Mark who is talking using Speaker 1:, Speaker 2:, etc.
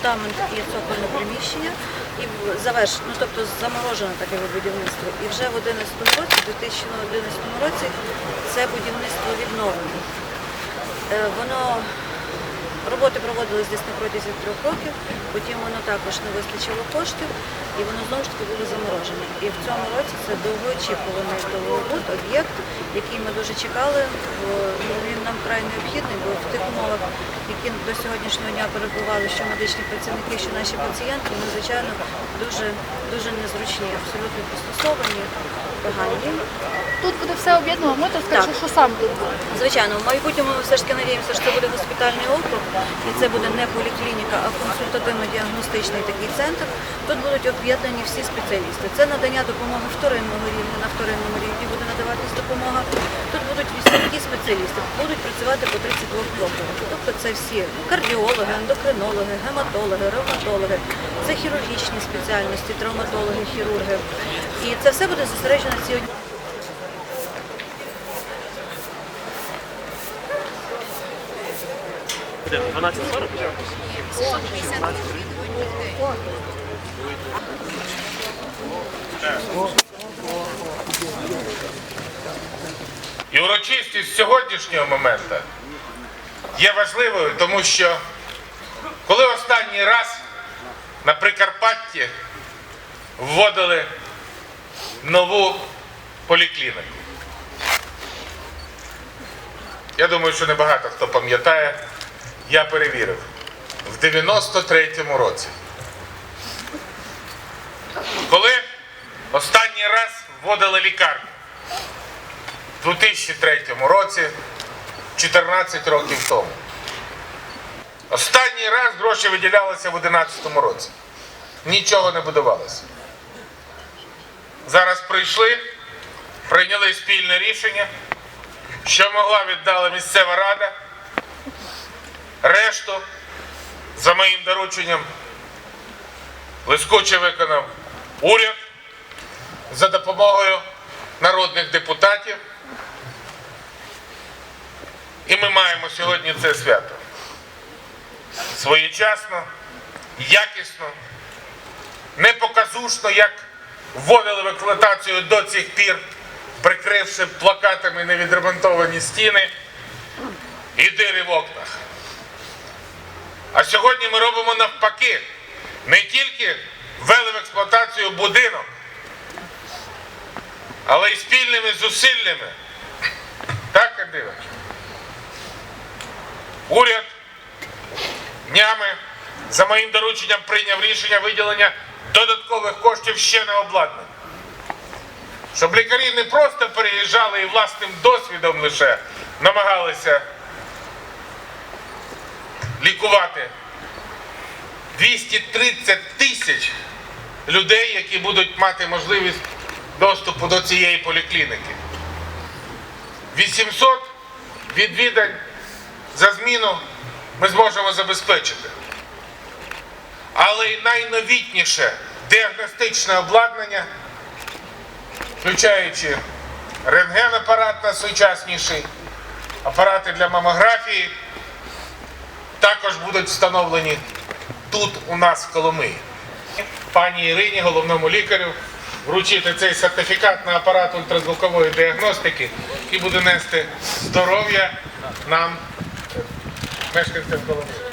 Speaker 1: фундамент і цокольне приміщення, і завершено, ну тобто заморожено таке будівництво. І вже в 2011 році, в 2011 році, це будівництво відновлено. Е, Воно роботи проводились десь на протязі трьох років, потім воно також не вистачило коштів, і воно знову ж таки було заморожене. І в цьому році це довгоочікуваний довгобуд, об'єкт, який ми дуже чекали, бо ну, він нам край необхідний, бо в тих умовах, які до сьогоднішнього дня перебували, що медичні працівники, що наші пацієнти, ми, звичайно, дуже, дуже незручні, абсолютно пристосовані, погані.
Speaker 2: Тут буде все об'єднано. Сказати,
Speaker 1: Так.
Speaker 2: що саме тут буде?
Speaker 1: Звичайно, в майбутньому ми все ж таки надіємося, що це буде госпітальний округ, і це буде не поліклініка, а консультативно-діагностичний такий центр. Тут будуть об'єднані всі спеціалісти. Це надання допомоги вторинного рівня, на вторинному рівні буде надаватись допомога. Тут будуть всі спеціалісти, будуть працювати по 32 профілях. Тобто це всі кардіологи, ендокринологи, гематологи, ревматологи, це хірургічні спеціальності, травматологи, хірурги. І це все буде зосереджено на одній.
Speaker 3: Де, 12.40?
Speaker 4: І урочистість сьогоднішнього моменту є важливою, тому що коли останній раз на Прикарпатті вводили нову поліклініку. Я думаю, що небагато хто пам'ятає, я перевірив в 93-му році. Коли останній раз вводили лікарню у 2003 році, 14 років тому. Останній раз гроші виділялися в 2011 році. Нічого не будувалося. Зараз прийшли, прийняли спільне рішення, що могла віддала місцева рада. Решту, за моїм дорученням, блискуче виконав уряд за допомогою народних депутатів. І ми маємо сьогодні це свято. Своєчасно, якісно, не показушно, як вводили в експлуатацію до цих пір, прикривши плакатами невідремонтовані стіни і дири в окнах. А сьогодні ми робимо навпаки, не тільки ввели в експлуатацію будинок, але й спільними зусиллями. Так, Андрій? Уряд днями за моїм дорученням прийняв рішення виділення додаткових коштів ще на обладнання. Щоб лікарі не просто переїжджали і власним досвідом лише намагалися лікувати 230 тисяч людей, які будуть мати можливість доступу до цієї поліклініки. 800 відвідань за зміну ми зможемо забезпечити. Але й найновітніше діагностичне обладнання, включаючи рентген-апарат найсучасніший, апарати для мамографії, також будуть встановлені тут у нас в Коломиї. Пані Ірині, головному лікарю, вручити цей сертифікат на апарат ультразвукової діагностики і буде нести здоров'я нам, мешканцям Коломиї.